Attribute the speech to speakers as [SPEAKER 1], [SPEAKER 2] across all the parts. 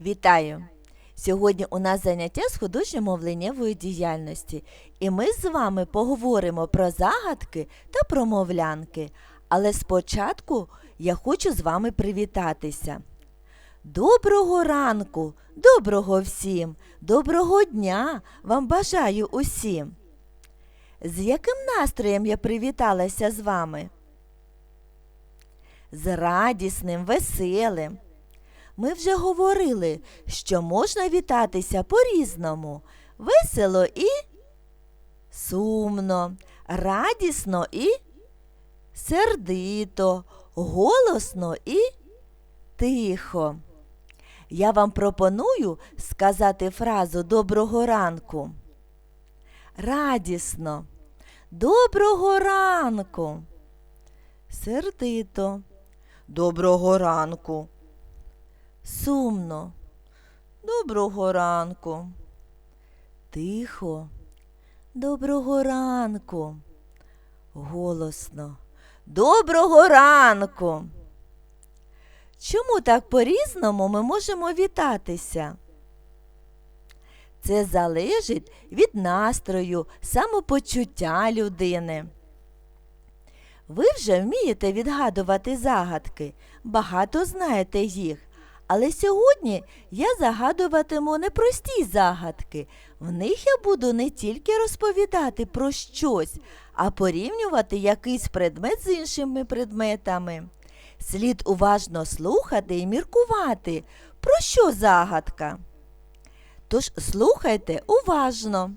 [SPEAKER 1] Вітаю! Сьогодні у нас заняття з художньо-мовленнєвої діяльності, і ми з вами поговоримо про загадки та промовлянки. Але спочатку я хочу з вами привітатися. Доброго ранку, доброго всім, доброго дня вам бажаю усім. З яким настроєм я привіталася з вами? З радісним, веселим. Ми вже говорили, що можна вітатися по-різному. Весело і сумно, радісно і сердито, голосно і тихо. Я вам пропоную сказати фразу доброго ранку. Радісно. Доброго ранку. Сердито. Доброго ранку. Сумно. Доброго ранку. Тихо. Доброго ранку. Голосно. Доброго ранку. Чому так по-різному ми можемо вітатися? Це залежить від настрою, самопочуття людини. Ви вже вмієте відгадувати загадки, багато знаєте їх. Але сьогодні я загадуватиму непрості загадки. В них я буду не тільки розповідати про щось, а порівнювати якийсь предмет з іншими предметами. Слід уважно слухати і міркувати, про що загадка. Тож слухайте уважно.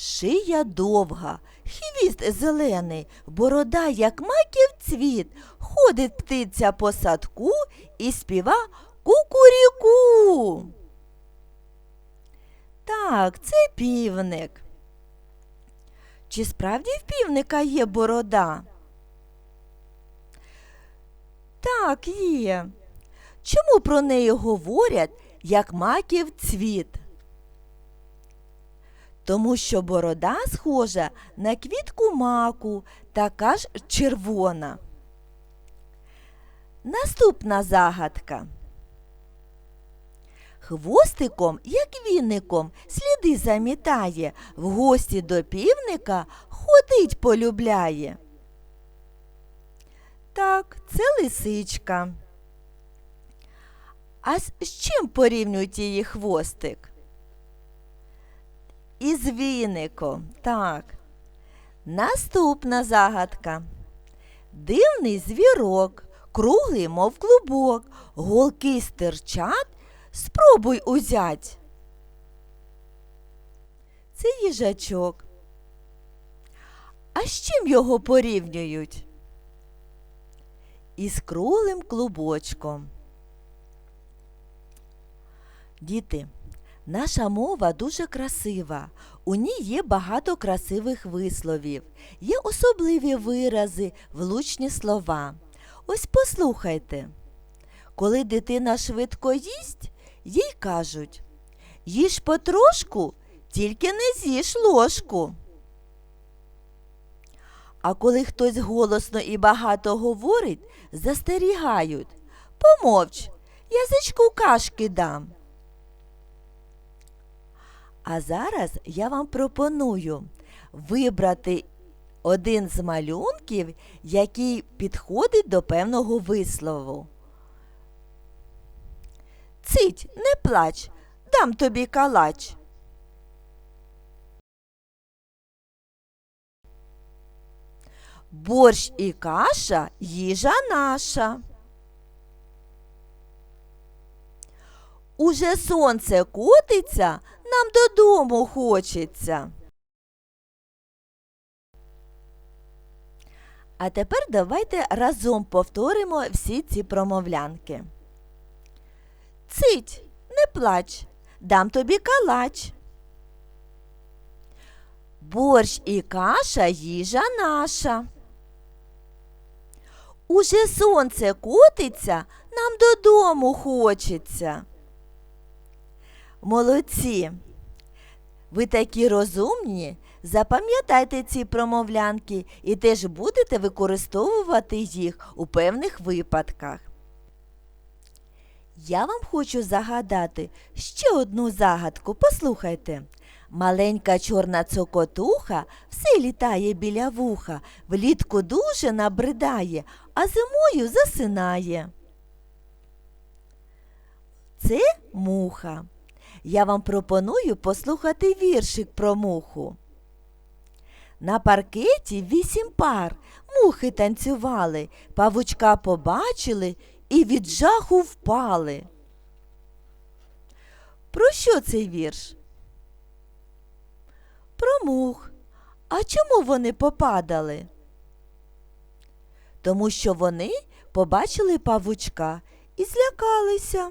[SPEAKER 1] Шия довга, хвіст зелений, борода, як маків цвіт, ходить птиця по садку і співа кукуріку. Так, це півник. Чи справді в півника є борода? Так, є. Чому про неї говорять, як маків цвіт? Тому що борода схожа на квітку маку, така ж червона. Наступна загадка. Хвостиком, як віником, сліди замітає, в гості до півника ходить полюбляє. Так, це лисичка. А з чим порівнюють її хвостик? Із віником, так. Наступна загадка. Дивний звірок, круглий, мов клубок, голки стирчать, спробуй узять. Це їжачок. А з чим його порівнюють? Із круглим клубочком. Діти, наша мова дуже красива. У ній є багато красивих висловів, є особливі вирази, влучні слова. Ось послухайте. Коли дитина швидко їсть, їй кажуть їж потрошку, тільки не з'їж ложку. А коли хтось голосно і багато говорить, застерігають Помовч, язичку кашки дам. А зараз я вам пропоную вибрати один з малюнків, який підходить до певного вислову. Цить, не плач, дам тобі калач. Борщ і каша їжа наша. Уже сонце котиться, нам додому хочеться. А тепер давайте разом повторимо всі ці промовлянки. Цить, не плач, дам тобі калач. Борщ і каша їжа наша. Уже сонце котиться, нам додому хочеться. Молодці. Ви такі розумні. Запам'ятайте ці промовлянки і теж будете використовувати їх у певних випадках. Я вам хочу загадати ще одну загадку. Послухайте. Маленька чорна цокотуха все літає біля вуха, влітку дуже набридає, а зимою засинає. Це муха. Я вам пропоную послухати віршик про муху. На паркеті вісім пар мухи танцювали, павучка побачили і від жаху впали. Про що цей вірш? Про мух. А чому вони попадали? Тому що вони побачили павучка і злякалися.